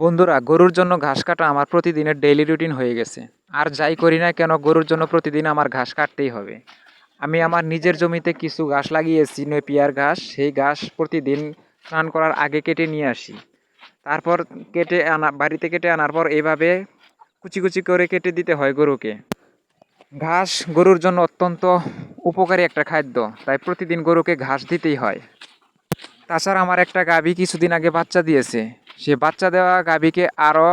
বন্ধুরা, গরুর জন্য ঘাস কাটা আমার প্রতিদিনের ডেইলি রুটিন হয়ে গেছে। আর যাই করি না কেন, গরুর জন্য প্রতিদিন আমার ঘাস কাটতেই হবে। আমি আমার নিজের জমিতে কিছু ঘাস লাগিয়েছি, নেপিয়ার ঘাস। সেই ঘাস প্রতিদিন স্নান করার আগে কেটে নিয়ে আসি। তারপর কেটে আনা, বাড়িতে কেটে আনার পর এভাবে কুচি কুচি করে কেটে দিতে হয় গরুকে। ঘাস গরুর জন্য অত্যন্ত উপকারী একটা খাদ্য, তাই প্রতিদিন গরুকে ঘাস দিতেই হয়। তাছাড়া আমার একটা গাভী কিছুদিন আগে বাচ্চা দিয়েছে। সে বাচ্চা দেওয়া গাভীকে আরও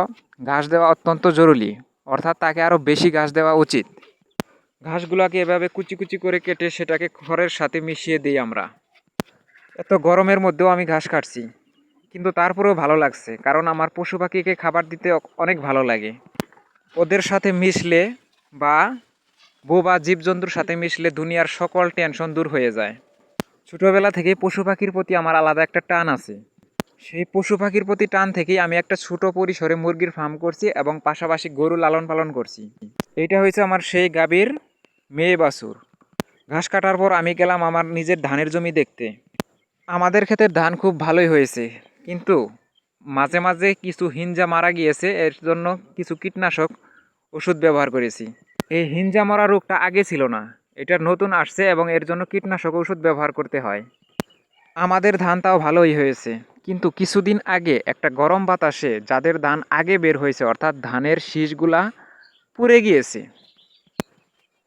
ঘাস দেওয়া অত্যন্ত জরুরি, অর্থাৎ তাকে আরও বেশি ঘাস দেওয়া উচিত। ঘাসগুলোকে এভাবে কুচি কুচি করে কেটে সেটাকে খড়ের সাথে মিশিয়ে দিই আমরা। এত গরমের মধ্যেও আমি ঘাস কাটছি, কিন্তু তারপরেও ভালো লাগছে, কারণ আমার পশু পাখিকে খাবার দিতে অনেক ভালো লাগে। ওদের সাথে মিশলে বা বোবা জীবজন্তুর সাথে মিশলে দুনিয়ার সকল টেনশন দূর হয়ে যায়। ছোটোবেলা থেকে পশু পাখির প্রতি আমার আলাদা একটা টান আছে। সেই পশু পাখির প্রতি টান থেকেই আমি একটা ছোট পরিসরে মুরগির ফার্ম করছি এবং পাশাপাশি গরু লালন পালন করছি। এইটা হয়েছে আমার সেই গাভীর মেয়ে বাছুর। ঘাস কাটার পর আমি গেলাম আমার নিজের ধানের জমি দেখতে। আমাদের ক্ষেতের ধান খুব ভালোই হয়েছে, কিন্তু মাঝে মাঝে কিছু হিঞ্জা মারা গিয়েছে, এর জন্য কিছু কীটনাশক ওষুধ ব্যবহার করেছি। এই হিঞ্জা মরা রোগটা আগে ছিল না, এটা নতুন আসছে এবং এর জন্য কীটনাশক ওষুধ ব্যবহার করতে হয়। আমাদের ধান তাও ভালোই হয়েছে। কিন্তু কিছুদিন আগে একটা গরম বাতাসে যাদের ধান আগে বের হয়েছে, অর্থাৎ ধানের শীষগুলা পুড়ে গিয়েছে।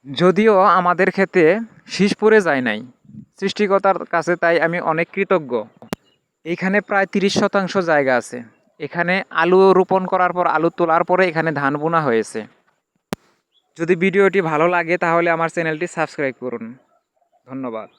যদিও আমাদের ক্ষেতে শীষ পুড়ে যায় নাই, সৃষ্টিকর্তার কাছে তাই আমি অনেক কৃতজ্ঞ। এইখানে প্রায় তিরিশ শতাংশ জায়গা আছে। এখানে আলু রোপণ করার পর, আলু তোলার পরে এখানে ধান বোনা হয়েছে। যদি ভিডিওটি ভালো লাগে, তাহলে আমার চ্যানেলটি সাবস্ক্রাইব করুন। ধন্যবাদ।